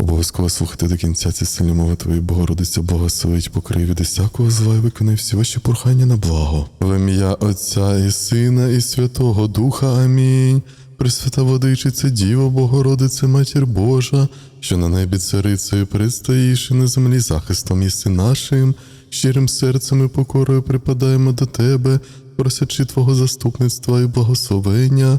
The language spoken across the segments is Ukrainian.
Обов'язково слухайте до кінця ці сильні мови Твої, Богородиця, благословить покрий від усякого зла і виконай всі ваші прохання на благо. В ім'я Отця і Сина, і Святого Духа. Амінь. Пресвята Водичиця, Діво Богородице, Матір Божа, що на небі царицею предстоїш і на землі захистом єси нашим, щирим серцем і покорою припадаємо до Тебе, просячи Твого заступництва і благословення.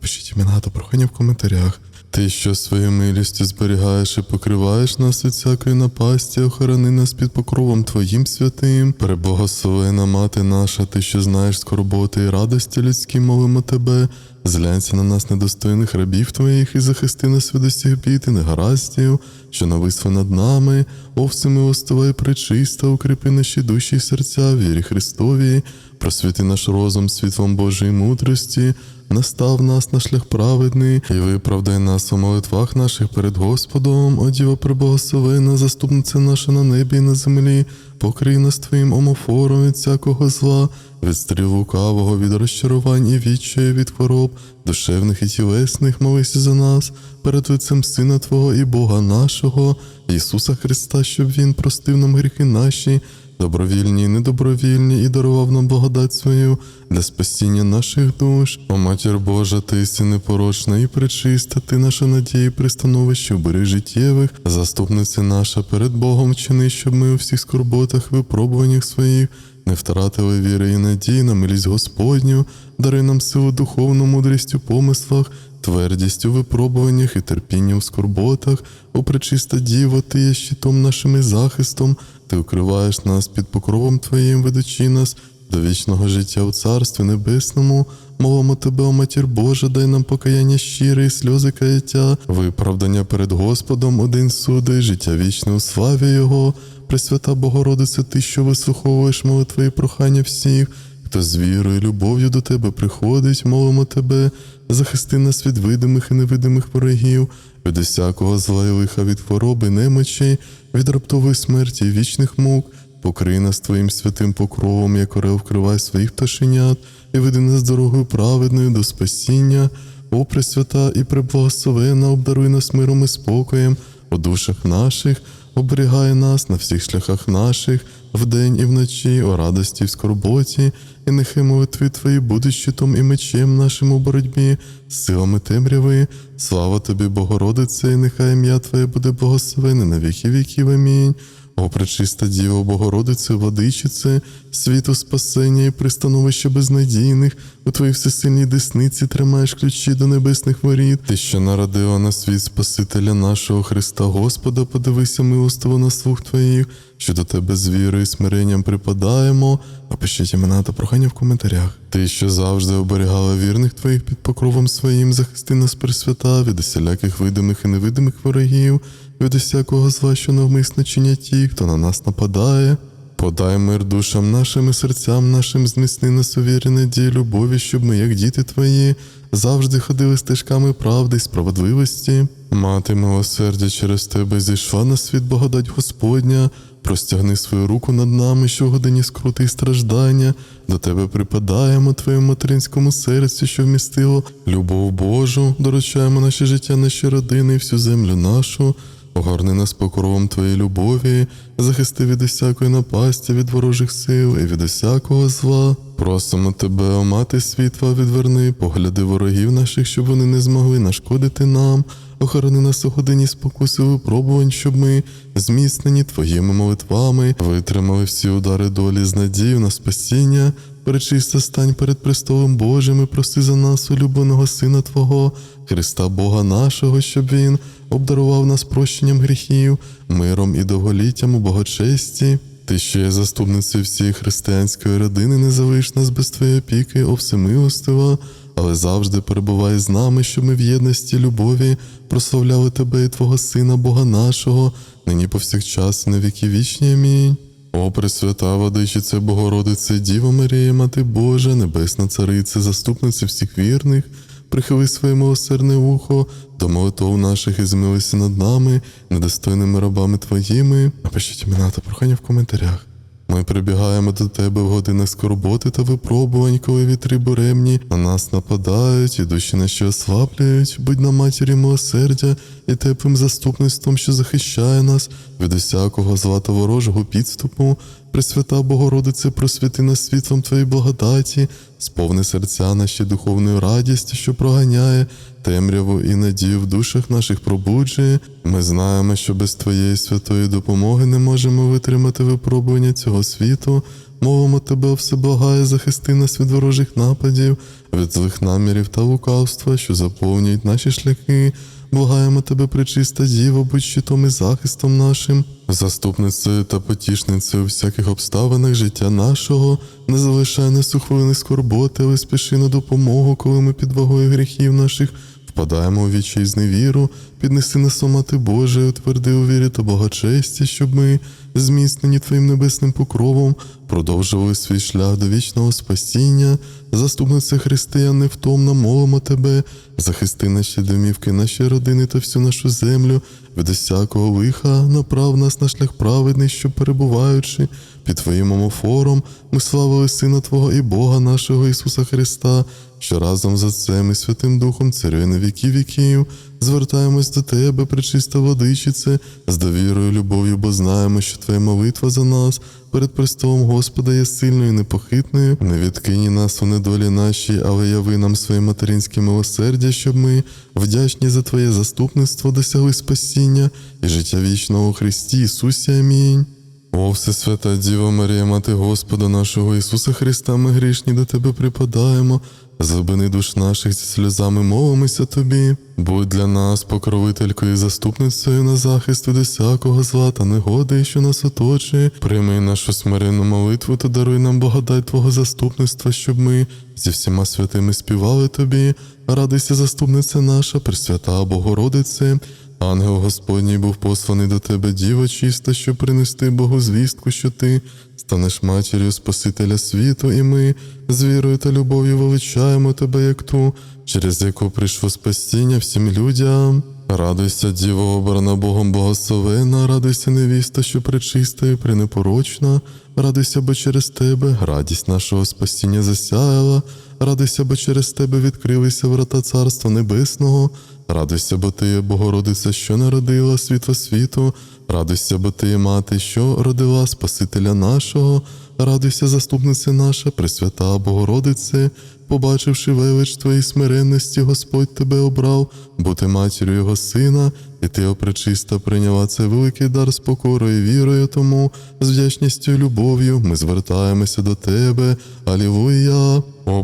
Пишіть імена та прохання в коментарях. Ти, що своєю милістю зберігаєш і покриваєш нас від всякої напасті, охорони нас під покровом Твоїм святим. Преблагословена мати наша, ти, що знаєш скорботи і радості людські, молимо тебе. Зглянься на нас, недостойних рабів твоїх, і захисти нас від усіх бід і негараздів, що нависли над нами, о всемилостива і пречиста, укріпи наші душі і серця, вірі Христові, просвіти наш розум світлом Божої мудрості, настав нас на шлях праведний, і виправдай нас у молитвах наших перед Господом, о Діва преблагословена, заступниця наша на небі і на землі, покрий нас твоїм омофором від всякого зла, від стріл лукавого, від розчарувань і відчаю, від хвороб, душевних і тілесних, молися за нас, перед лицем Сина Твого і Бога нашого, Ісуса Христа, щоб Він простив нам гріхи наші, добровільні і недобровільні, і дарував нам благодать свою для спасіння наших душ. О матір Божа, ти си непорочна і пречиста, ти наша надія пристановище бери життєвих, заступниця наша перед Богом чини, щоб ми у всіх скорботах, випробуваннях своїх. Не втратили віри і надії на милість Господню, дари нам силу духовну мудрість у помислах, твердість у випробуваннях і терпіння у скорботах, о пречиста Діво, ти є щитом нашим і захистом, ти укриваєш нас під покровом Твоїм, ведучи нас до вічного життя у Царстві Небесному. Молимо тебе, о матір Божа, дай нам покаяння щире і сльози каяття, виправдання перед Господом, один суди, життя вічне у славі Його. Пресвята Богородице, ти, що вислуховуєш молитви і прохання всіх, хто з вірою і любов'ю до тебе приходить, молимо тебе, захисти нас від видимих і невидимих ворогів, від усякого зла і лиха, від хвороби, немочі, від раптової смерті вічних мук. Покрий нас твоїм святим покровом, як орел вкривай своїх пташенят, і веди нас дорогою праведною до спасіння. О, Пресвята і преблагословена, обдаруй нас миром і спокоєм у душах наших, оберігай нас на всіх шляхах наших, вдень і вночі, у радості в скорботі, і нехай молитви Твої будуть щитом і мечем нашим у боротьбі, силами темряви. Слава тобі, Богородице, і нехай ім'я Твоє буде благословене на віки віків. Амінь. О, пречиста Діво, Богородице, владичице, світу спасення і пристановище безнадійних, у твоїй всесильній десниці тримаєш ключі до небесних воріт. Ти, що народила на світ Спасителя нашого Христа Господа, подивися милостиво на слух твоїх, що до тебе з вірою і смиренням припадаємо. Напишіть імена та прохання в коментарях. Ти, що завжди оберігала вірних твоїх під покровом своїм, захисти нас пресвята від усіляких видимих і невидимих ворогів, від усякого зла, що навмисно ті, хто на нас нападає. Подай мир душам нашим і серцям нашим, зміцни нас у вірі надії, любові, щоб ми, як діти твої, завжди ходили стежками правди й справедливості. Мати милосердя через тебе зійшла на світ благодать Господня, простягни свою руку над нами, що в годині скрути і страждання. До тебе припадаємо, твоєму материнському серцю, що вмістило любов Божу, доручаємо наше життя, наші родини і всю землю нашу. Огорни нас покровом Твоєї любові, захисти від усякої напасті, від ворожих сил і від усякого зла. Просимо тебе, о мати світла, відверни, погляди ворогів наших, щоб вони не змогли нашкодити нам. Охорони нас у годині спокуси випробувань, щоб ми, зміцнені Твоїми молитвами, витримали всі удари долі з надією на спасіння. Перечиста стань перед престолом Божим і проси за нас, улюбленого Сина Твого, Христа Бога нашого, щоб Він обдарував нас прощенням гріхів, миром і довголіттям у богочесті. Ти, що є заступницею всієї християнської родини, не залиш нас без твоєї опіки, о всемилостива, але завжди перебувай з нами, щоб ми в єдності любові прославляли тебе і Твого Сина, Бога нашого, нині повсякчас і на віки вічні. Амінь. О, Пресвята Водичице, Богородице, Діва Марія, Мати Божа, Небесна Царице, заступниця всіх вірних, прихили своє милосердне вухо до молитов наших і змилися над нами, недостойними рабами Твоїми. Напишіть імена та прохання в коментарях. Ми прибігаємо до тебе в годинах скорботи та випробувань, коли вітри буремні на нас нападають, і душі наші ослаблюють, будь на матірі милосердя і теплим заступництвом, що захищає нас від усякого зла та ворожого підступу. Пресвята Богородице, просвіти нас світлом Твоєї благодаті, сповни серця наші духовною радістю, що проганяє темряву і надію в душах наших пробуджує. Ми знаємо, що без Твоєї святої допомоги не можемо витримати випробування цього світу. Мовимо тебе, всеблагає, захисти нас від ворожих нападів, від злих намірів та лукавства, що заповнюють наші шляхи. Благаємо тебе, пречиста діва, будь щитом і захистом нашим, заступницею та потішницею у всяких обставинах життя нашого, не залишай нас у хвилини скорботи, але спіши на допомогу, коли ми під вагою гріхів наших впадаємо у вічі і зневіру, піднеси нас, о Мати Боже, утверди у вірі та благочесті, щоб ми, зміцнені Твоїм небесним покровом, продовжували свій шлях до вічного спасіння, заступниця християн невтомно молимо Тебе, захисти наші домівки, наші родини та всю нашу землю, від усякого лиха, направ нас на шлях праведний, що перебуваючи під Твоїм омофором, ми славили Сина Твого і Бога нашого Ісуса Христа, що разом з Отцем і Святим Духом царює віки віків, звертаємось до Тебе, пречиста водичице, з довірою, любов'ю, бо знаємо, що Твоя молитва за нас перед престолом Господа є сильною і непохитною. Не відкинь нас у недолі нашій, але яви нам своє материнське милосердя, щоб ми, вдячні за Твоє заступництво, досягли спасіння і життя вічного Христі Ісусі. Амінь. О, Всесвята Діва Марія, Мати Господа нашого Ісуса Христа, ми грішні до Тебе припадаємо. Злобини душ наших зі сльозами мовимося Тобі. Будь для нас покровителькою і заступницею на захист від усякого зла та негоди, що нас оточує. Прийми нашу смиренну молитву та даруй нам благодать Твого заступництва, щоб ми зі всіма святими співали Тобі. Радуйся, заступниця наша, Пресвята Богородице. Ангел Господній був посланий до тебе, діва чиста, щоб принести Богу звістку, що ти станеш матір'ю Спасителя світу, і ми з вірою та любов'ю величаємо тебе, як ту, через яку прийшло спасіння всім людям. Радуйся, діво, обрана Богом благословена, радуйся, невіста, що пречиста і пренепорочна, радуйся, бо через тебе радість нашого спасіння засяяла, радуйся, бо через тебе відкрилися врата Царства Небесного. Радуйся, бо ти є Богородиця, що народила світло світу, радуйся, бо ти мати, що родила Спасителя нашого, радуйся, заступниця наша, Пресвята Богородице, побачивши велич твоїй смиренності, Господь тебе обрав, бути матір'ю Його Сина, і ти, опречиста, прийняла цей великий дар з покорою вірою, тому з вдячністю і любов'ю ми звертаємося до тебе. Алілуя!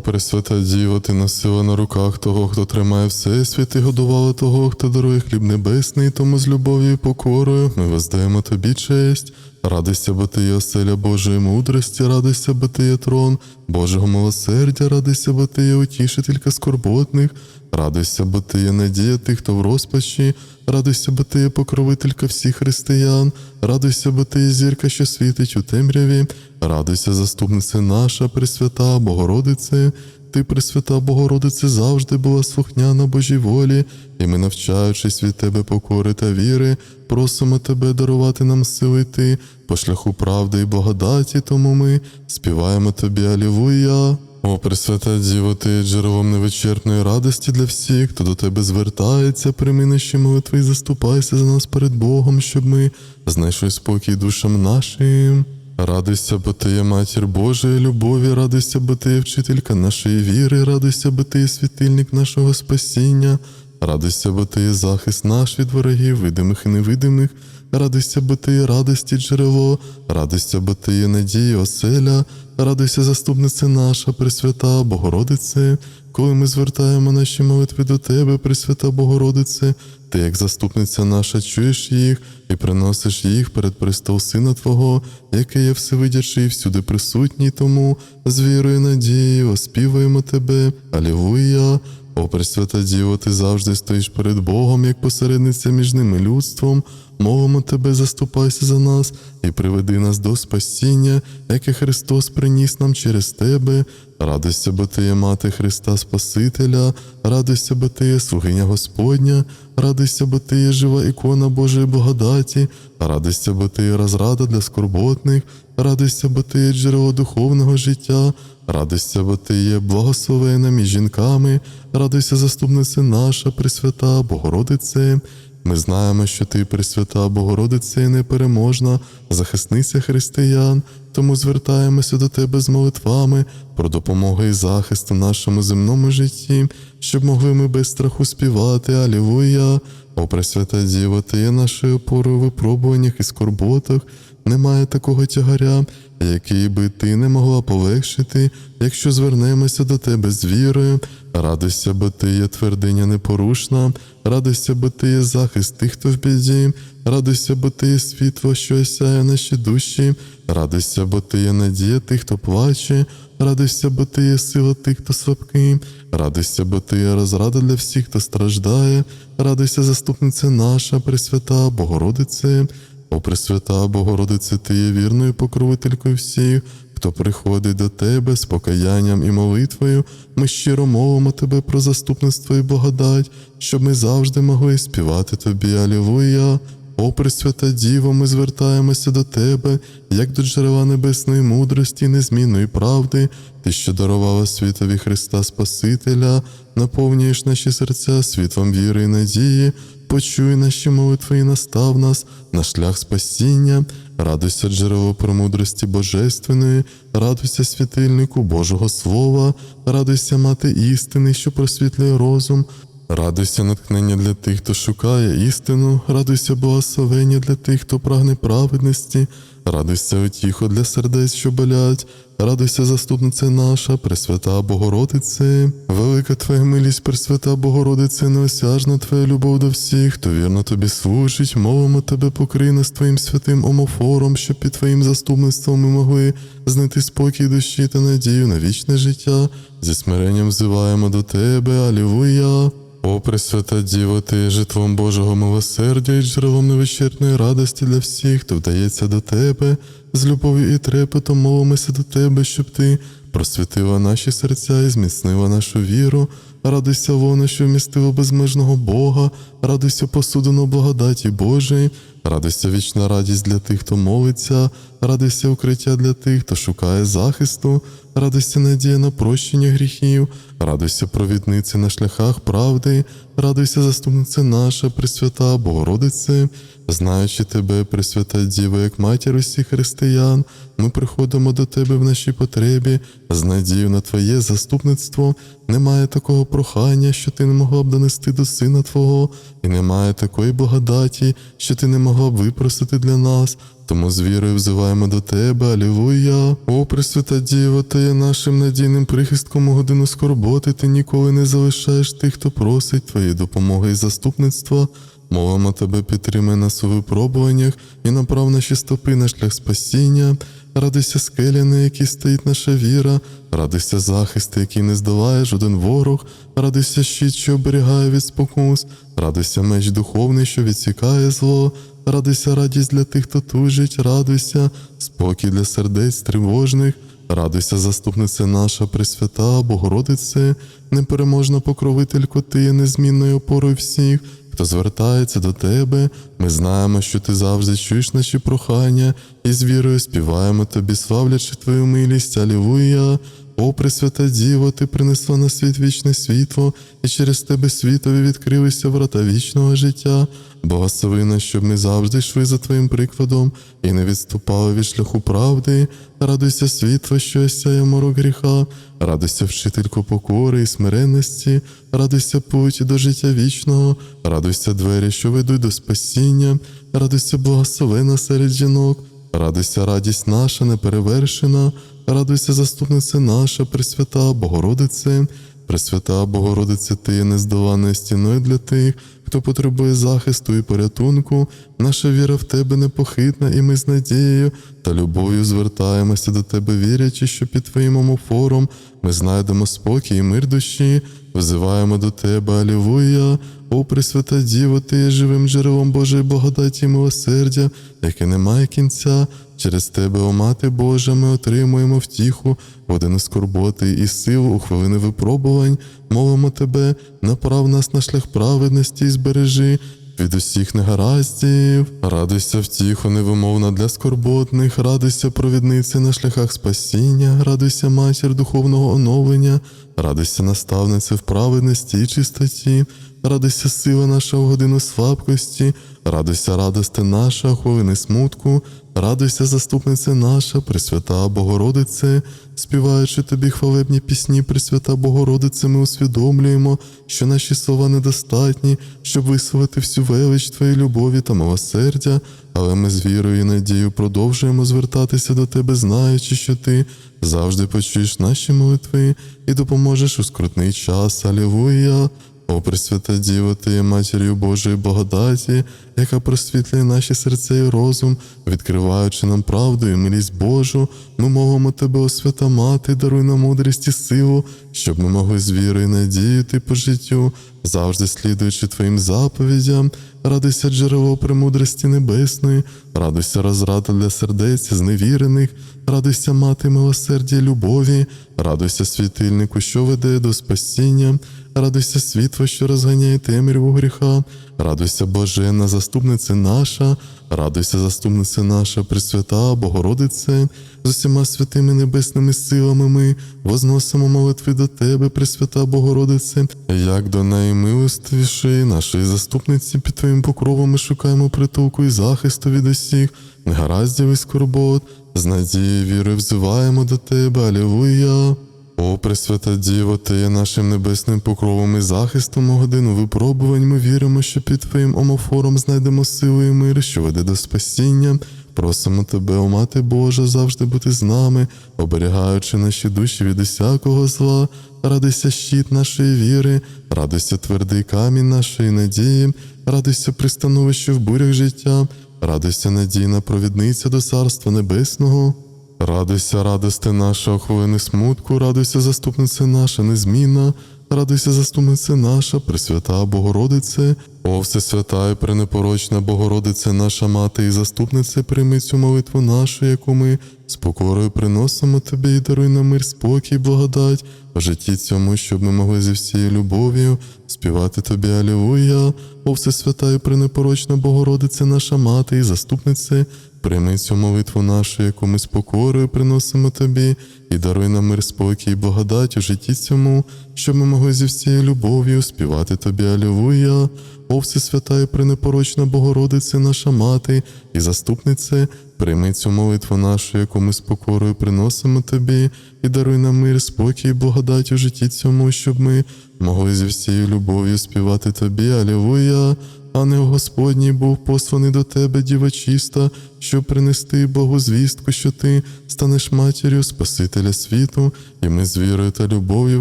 Пресвята Діва, ти носила на руках того, хто тримає всесвіт, і годувала того, хто дарує хліб небесний, тому з любов'ю і покорою ми воздаємо тобі честь. Радуйся, бо ти є оселя Божої мудрості, радуйся, бо ти є трон Божого милосердя, радуйся, бо ти є утішителька скорботних, радуйся, бо ти є надія тих, хто в розпачі, радуйся, бо ти є покровителька всіх християн, радуйся, бо ти є зірка, що світить у темряві, радуйся, заступниця наша, Пресвята, Богородице. Ти, Пресвята Богородице, завжди була слухняна Божій волі, і ми, навчаючись від Тебе покори та віри, просимо Тебе дарувати нам сили йти по шляху правди і благодаті, тому ми співаємо Тобі Алілуя. О, Пресвята Діво, ти джерелом невичерпної радості для всіх, хто до тебе звертається, прийми наші молитви і заступайся за нас перед Богом, щоб ми знайшли спокій душам нашим. Радуйся, бо ти є матір Божої любові, радуйся, бо ти є вчителька нашої віри, радуйся, бо ти є світильник нашого спасіння, радуйся, бо ти є захист наш від ворогів, видимих і невидимих, радуйся, бо ти є радості джерело, радуйся, бо ти є надія, оселя, радуйся, заступниця наша, Пресвята, Богородице, коли ми звертаємо наші молитви до Тебе, Пресвята Богородице, ти, як заступниця наша, чуєш їх і приносиш їх перед престол Сина Твого, який є всевидячий всюди присутній, тому з вірою надією оспівуємо Тебе. Алілуя! О, Пресвята Діво, ти завжди стоїш перед Богом, як посередниця між ними людством. Мовимо тебе, заступайся за нас і приведи нас до спасіння, яке Христос приніс нам через тебе. Радуйся, бо ти є мати Христа Спасителя, радуйся, бо ти є слугиня Господня, радуйся, бо ти є жива ікона Божої благодаті, радуйся, бо ти є розрада для скорботних, радуйся, бо ти є джерело духовного життя, радуйся, бо ти є благословена між жінками, радуйся, заступниця наша, Пресвята, Богородице. Ми знаємо, що ти, Пресвята Богородице, і непереможна, захисниця християн, тому звертаємося до тебе з молитвами про допомогу і захист у нашому земному житті, щоб могли ми без страху співати Алілуя. О, Пресвята Діва, ти є нашою опорою в випробуваннях і скорботах, немає такого тягаря, який би ти не могла полегшити, якщо звернемося до тебе з вірою. Радуйся, бо ти є твердиня непорушна, радуйся, бо ти є захист тих, хто в біді, радуйся, бо ти є світло, що осяє наші душі, радуйся, бо ти є надія тих, хто плаче, радуйся, бо ти є сила тих, хто слабкий, радуйся, бо ти розрада для всіх, хто страждає, радуйся, заступниця наша, Пресвята, Богородице. О, Пресвята Богородице, ти є вірною покровителькою всіх, хто приходить до тебе з покаянням і молитвою, ми щиро мовимо тебе про заступництво і благодать, щоб ми завжди могли співати тобі Алілуя. О, Пресвята Діво, ми звертаємося до Тебе, як до джерела небесної мудрості, і незмінної правди, Ти, що дарувала світові Христа Спасителя, наповнюєш наші серця світлом віри і надії, почуй наші молитви і настав нас на шлях спасіння. Радуйся, джерело премудрості Божественної, радуйся світильнику Божого Слова, радуйся мати істини, що просвітлює розум. Радуйся натхнення для тих, хто шукає істину, радуйся благословення для тих, хто прагне праведності, радуйся утіхо для сердець, що болять, радуйся, заступниця наша, Пресвята Богородице, велика Твоя милість, Пресвята Богородице, неосяжна Твоя любов до всіх, хто вірно тобі служить, мовимо тебе покрий нас Твоїм святим омофором, щоб під Твоїм заступництвом ми могли знайти спокій душі та надію на вічне життя. Зі смиренням взиваємо до Тебе, Алілуя. О, Пресвята Діво, ти є житлом Божого милосердя і джерелом невичерпної радості для всіх, хто вдається до тебе, з любов'ю і трепетом молимося до тебе, щоб ти просвітила наші серця і зміцнила нашу віру. Радуйся, воно, що вмістило безмежного Бога, радуйся посудину благодаті Божої, радуйся вічна радість для тих, хто молиться, радуйся укриття для тих, хто шукає захисту, радуйся надія на прощення гріхів, радуйся провідниці на шляхах правди, радуйся заступниця наша, Пресвята Богородице, знаючи тебе, Пресвята Діва, як матір усіх християн, ми приходимо до тебе в нашій потребі, з надією на Твоє заступництво. Немає такого прохання, що ти не могла б донести до Сина Твого, і немає такої благодаті, що ти не могла б випросити для нас. Тому з вірою взиваємо до тебе, Алілуя. О, Пресвята Діва, ти є нашим надійним прихистком у годину скорботи, ти ніколи не залишаєш тих, хто просить твоєї допомоги і заступництва. Молимо тебе, підтримай нас у випробуваннях і направ наші стопи на шлях спасіння. Радуйся скелі, на якій стоїть наша віра, радуйся захист, який не здолає жоден ворог, радуйся щит, що оберігає від спокус, радуйся меч духовний, що відсікає зло, радуйся радість для тих, хто тужить, радуйся, спокій для сердець тривожних. Радуйся, заступниця наша, Пресвята, Богородице, непереможна покровителько, ти є незмінною опорою всіх, хто звертається до тебе. Ми знаємо, що ти завжди чуєш наші прохання, і з вірою співаємо тобі, славлячи твою милість, Алілуя. О, Пресвята Діво, ти принесла на світ вічне світло, і через тебе світові відкрилися врата вічного життя. Благослови нас, щоб ми завжди йшли за Твоїм прикладом і не відступали від шляху правди. Радуйся світло, що осяє морок гріха, радуйся вчительку покори і смиренності, радуйся путі до життя вічного, радуйся двері, що ведуть до спасіння, радуйся благословена серед жінок. Радуйся, радість наша неперевершена, радуйся, заступниця наша, Пресвята Богородице, Пресвята Богородице, ти є нездоланною стіною для тих, хто потребує захисту і порятунку. Наша віра в тебе непохитна, і ми з надією та любов'ю звертаємося до тебе, вірячи, що під твоїм омофором ми знайдемо спокій і мир душі. Взиваємо до тебе, Алілуя. О, Пресвята Діво, ти є живим джерелом Божої благодаті і милосердя, яке не має кінця. Через тебе, о Мати Божа, ми отримуємо втіху, годину скорботи і силу у хвилини випробувань. Молимо тебе, направ нас на шлях праведності і збережи. Від усіх негараздів, радуйся втіху невимовна для скорботних, радуйся провідниці на шляхах спасіння, радуйся матір духовного оновлення, радуйся наставниця в праведності і чистоті, радуйся сила наша в годину слабкості, радуйся радости наша, хвилини смутку, радуйся заступниця наша, Пресвята Богородице, співаючи тобі хвалебні пісні, Пресвята Богородице, ми усвідомлюємо, що наші слова недостатні, щоб висловити всю велич Твоєї любові та милосердя, але ми з вірою і надією продовжуємо звертатися до Тебе, знаючи, що Ти завжди почуєш наші молитви і допоможеш у скрутний час. Алілуя! О, Пресвята Діво, ти матір'ю Божої благодаті, яка просвітлює наші серця і розум, відкриваючи нам правду і милість Божу, ми мовимо тебе, о свята мати, даруй нам мудрість і силу, щоб ми могли з вірою надіяти по життю, завжди слідуючи твоїм заповідям, радуйся джерело премудрості небесної, радуйся розрада для сердець зневірених, радуйся мати милосердя любові, радуйся світильнику, що веде до спасіння. Радуйся світло, що розганяє темряву гріха, радуйся Божена, заступниця наша, радуйся, заступниця наша, Пресвята, Богородице, з усіма святими небесними силами ми возносимо молитви до Тебе, Пресвята Богородице, як до наймилостивішої нашої заступниці під Твоїм покровом ми шукаємо притулку і захисту від усіх, негараздів і скорбот, з надією і вірою взиваємо до Тебе, Алілуя. О, Пресвята Діво, Ти є нашим небесним покровом і захистом у годину випробувань. Ми віримо, що під Твоїм омофором знайдемо силу і мир, що веде до спасіння. Просимо Тебе, о Мати Божа, завжди бути з нами, оберігаючи наші душі від усякого зла. Радуйся щит нашої віри, радуйся твердий камінь нашої надії, радуйся пристановище в бурях життя, радуйся надійна провідниця до Царства Небесного. Радуйся, радости наша, у хвилини смутку, радуйся, заступниця наша незмінна, радуйся, заступниця наша, Пресвята Богородице, о Всесвята і пренепорочна Богородице, наша мати і заступниця, прийми цю молитву нашу, яку ми з покорою приносимо тобі і даруй нам мир, спокій, благодать в житті цьому, щоб ми могли зі всією любов'ю співати тобі Алілуя, о Всесвята і пренепорочна Богородице, наша мати і заступниця, Прийми цю молитву нашу, яку ми з покорою приносимо тобі, і даруй нам мир, спокій, і благодать у житті цьому, щоб ми могли зі всією любов'ю співати тобі. Алілуя, о Всесвята і пренепорочна Богородице, наша мати і заступнице, прийми цю молитву нашу, яку ми з покорою приносимо тобі, і даруй нам мир, спокій, і благодать у житті цьому, щоб ми могли зі всією любов'ю співати тобі. Алілуя. Ангел Господній був посланий до тебе, діва чиста, щоб принести Богу звістку, що ти станеш матір'ю Спасителя світу, і ми з вірою та любов'ю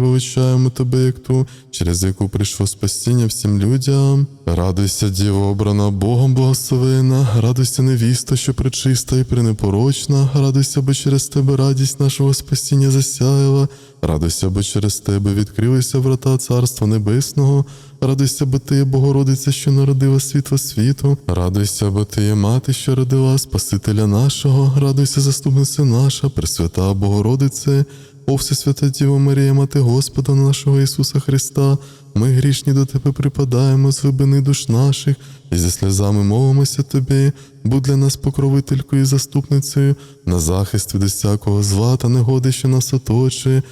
величаємо тебе, як ту, через яку прийшло спасіння всім людям. Радуйся, Діво, обрана Богом благословена, радуйся, невіста, що пречиста і пренепорочна, радуйся, бо через тебе радість нашого спасіння засяяла, радуйся, бо через тебе відкрилися врата Царства Небесного. Радуйся, бо ти Богородиця, що народила світло світу. Радуйся, бо ти є мати, що родила Спасителя нашого. Радуйся, заступниця наша, Пресвята Богородице. О, Всесвята Діво Марія, Мати Господа нашого Ісуса Христа, ми грішні до Тебе припадаємо з глибини душ наших і зі сльозами мовимося Тобі, будь для нас покровителькою і заступницею, на захист від усякого зла та негоди, що нас оточує.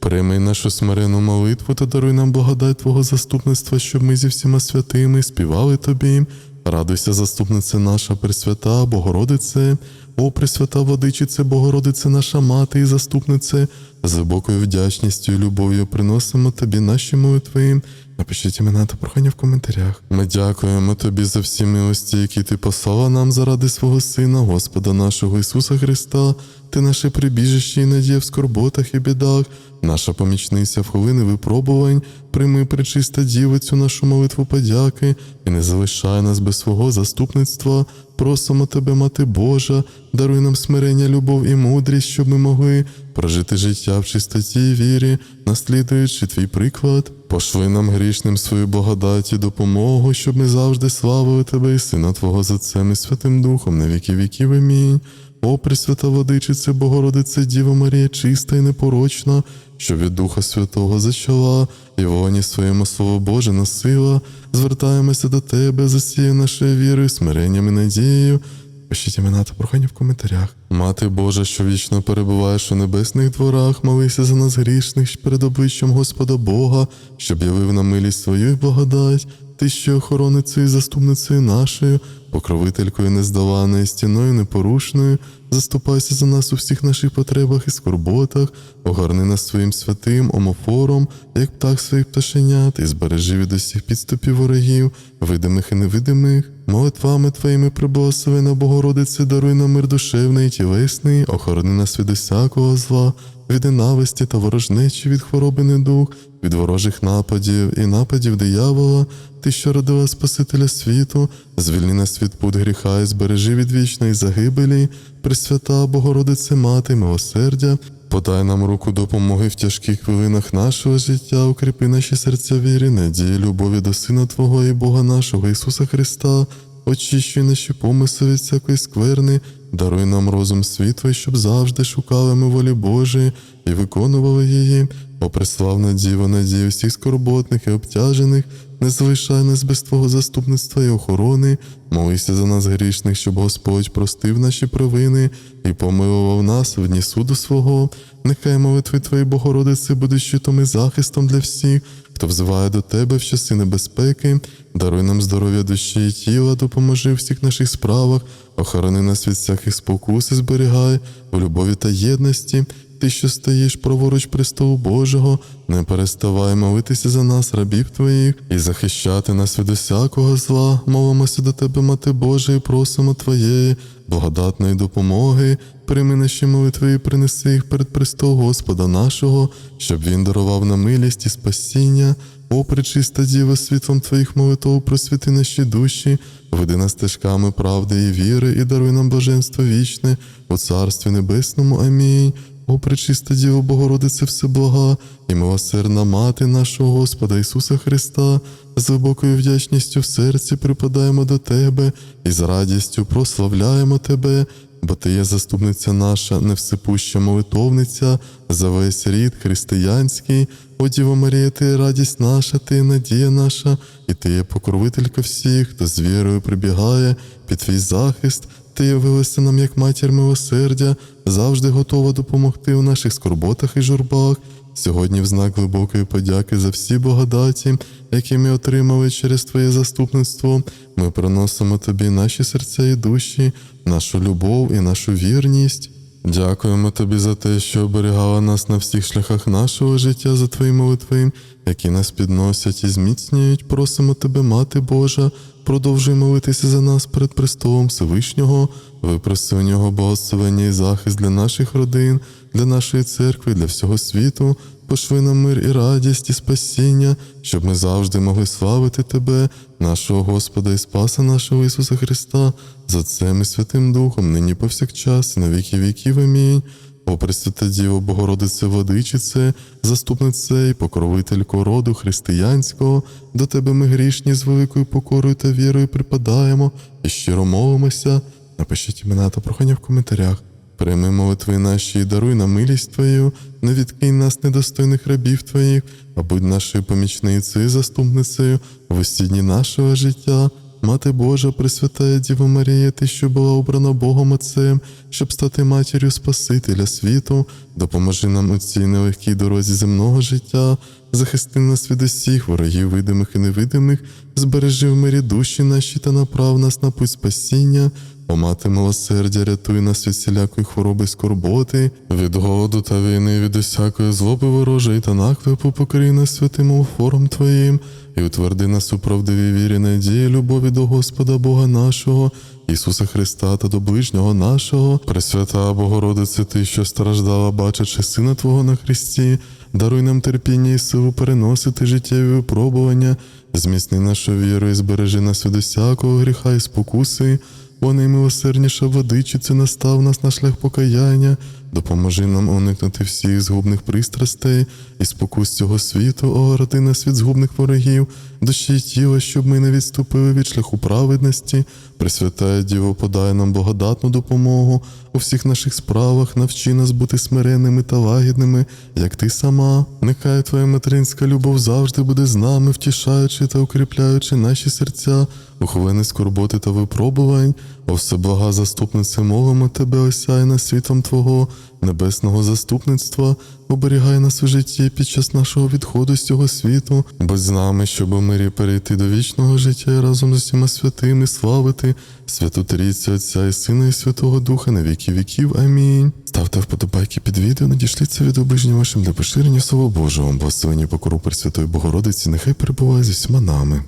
Прийми нашу смирену молитву та даруй нам благодать Твого заступництва, щоб ми зі всіма святими співали Тобі. Радуйся, заступниця наша Пресвята, Богородице, о Пресвята Водичице, Богородице, наша мати і заступнице, з глибокою вдячністю і любов'ю приносимо Тобі наші молитви. Напишіть імена та прохання в коментарях. Ми дякуємо Тобі за всі милості, які Ти послала нам заради свого Сина, Господа нашого Ісуса Христа. Ти наше прибіжище і надія в скорботах і бідах, наша помічниця в хвилини випробувань, прийми пречиста дівицю нашу молитву подяки і не залишай нас без свого заступництва. Просимо тебе, Мати Божа, даруй нам смирення, любов і мудрість, щоб ми могли прожити життя в чистоті вірі, наслідуючи твій приклад. Пошли нам грішним свою благодать допомогу, щоб ми завжди славили тебе і Сина Твого за Отцем і Святим Духом на віки віків. Амінь. О, Пресвята Водичице, Богородице, Діва Марія, чиста і непорочна, що від Духа Святого зачала, і воні своєму Слово Боже носила, звертаємося до Тебе, засіяв нашою вірою, смиренням і надією. Пишіть імена та прохання в коментарях. Мати Божа, що вічно перебуваєш у небесних дворах, молися за нас грішних перед обличчям Господа Бога, щоб явив нам милість свою і благодать. Ти, що охороницею і заступницею нашою, покровителькою нездоланою, стіною непорушною, заступайся за нас у всіх наших потребах і скорботах, огорни нас своїм святим омофором, як птах своїх пташенят, і збережи від усіх підступів ворогів, видимих і невидимих. Молитвами Твоїми приблагословена Богородице, даруй нам мир душевний і тілесний, охорони нас від усякого зла, від ненависті та ворожнечі, від хвороби недуг, від ворожих нападів і нападів диявола, ти, що родила Спасителя світу, звільни нас від пут гріха і збережи від вічної загибелі, Пресвята Богородице, Мати, милосердя, подай нам руку допомоги в тяжких хвилинах нашого життя, укріпи наші серця вірі, надії, любові до Сина Твого і Бога нашого Ісуса Христа, очищуй наші помисли від всякої скверни, даруй нам розум світлий, щоб завжди шукали ми волі Божої і виконували її. О, преславна Діва, надію всіх скорботних і обтяжених, не залишай нас без Твого заступництва і охорони, молися за нас грішних, щоб Господь простив наші провини і помилував нас в дні суду свого. Нехай молитви Твої, Богородиці, будуть щитом і захистом для всіх, хто взиває до Тебе в часи небезпеки, даруй нам здоров'я душі і тіла, допоможи в всіх наших справах, охорони нас від всяких спокус і зберігай у любові та єдності. Ти, що стоїш праворуч престолу Божого, не переставай молитися за нас, рабів твоїх, і захищати нас від усякого зла. Молимося до тебе, Мати Божа, і просимо Твоєї благодатної допомоги. Прийми наші молитви і принеси їх перед престол Господа нашого, щоб Він дарував нам милість і спасіння. О, пречиста Діва, світлом Твоїх молитв просвіти наші душі, веди нас стежками правди і віри, і даруй нам блаженство вічне у Царстві Небесному. Амінь. О, пречиста Діво Богородице, Всеблага і милосердна Мати нашого Господа Ісуса Христа, з глибокою вдячністю в серці припадаємо до Тебе і з радістю прославляємо Тебе, бо Ти є заступниця наша, невсипуща молитовниця за весь рід християнський. О, Діво Марія, ти є радість наша, ти є надія наша, і ти є покровителька всіх, хто з вірою прибігає під твій захист. Ти явилася нам як матір милосердя, завжди готова допомогти у наших скорботах і журбах. Сьогодні, в знак глибокої подяки за всі благодаті, які ми отримали через Твоє заступництво, ми приносимо Тобі наші серця і душі, нашу любов і нашу вірність. Дякуємо Тобі за те, що оберігала нас на всіх шляхах нашого життя за Твої молитви, які нас підносять і зміцнюють. Просимо Тебе, Мати Божа, продовжуй молитися за нас перед престолом Всевишнього, випроси у нього благословення і захист для наших родин, для нашої церкви, для всього світу. Пошли нам мир і радість, і спасіння, щоб ми завжди могли славити Тебе, нашого Господа і Спаса нашого Ісуса Христа, за Отцем і Святим Духом, нині повсякчас, і на віки віків. Амінь. О, Пресвята Діво, Богородице, Владичице, заступнице і покровителько роду християнського, до Тебе ми грішні з великою покорою та вірою припадаємо і щиро молимося. Напишіть імена та прохання в коментарях. Прийми молитви наші і даруй нам милість Твою, не відкинь нас недостойних рабів Твоїх, а будь нашою помічницею і заступницею в усі дні нашого життя. Мати Божа, Пресвятая Діва Марія, ти, що була обрана Богом Отцем, щоб стати матір'ю Спасителя світу, допоможи нам у цій нелегкій дорозі земного життя, захисти нас від усіх ворогів, видимих і невидимих, збережи в мирі душі наші та направ нас на путь спасіння. О, мати милосердя, рятуй нас від всілякої хвороби скорботи, від голоду та війни, від усякої злоби ворожої та наклепу покрий нас святим офором Твоїм, і утверди нас у правдивій вірі, надії, любові до Господа Бога нашого, Ісуса Христа та до ближнього нашого, Пресвята Богородице, Ти, що страждала, бачачи Сина Твого на Христі, даруй нам терпіння і силу переносити життєві випробування, зміцни нашу віру і збережи нас від усякого гріха і спокуси. О наймилосердніша владичице, настав нас на шлях покаяння, допоможи нам уникнути всіх згубних пристрастей і спокус цього світу, о ради нас від згубних ворогів, душі й тіла, щоб ми не відступили від шляху праведності. Пресвятая Діво, подай нам благодатну допомогу у всіх наших справах, навчи нас бути смиренними та лагідними, як ти сама. Нехай твоя материнська любов завжди буде з нами, втішаючи та укріпляючи наші серця, у скорботи та випробувань. О всеблага заступнице, молимо тебе, осяй нас світом Твого небесного заступництва, оберігай нас у житті під час нашого відходу з цього світу, будь з нами, щоб у мирі перейти до вічного життя і разом з усіма святими славити святу Трійцю Отця і Сина і Святого Духа на віки віків. Амінь. Ставте вподобайки під відео, надішліться від оближнім вашим для поширення Слова Божого, благословені покору Пресвятої Богородиці, нехай перебуває зі всіма нами.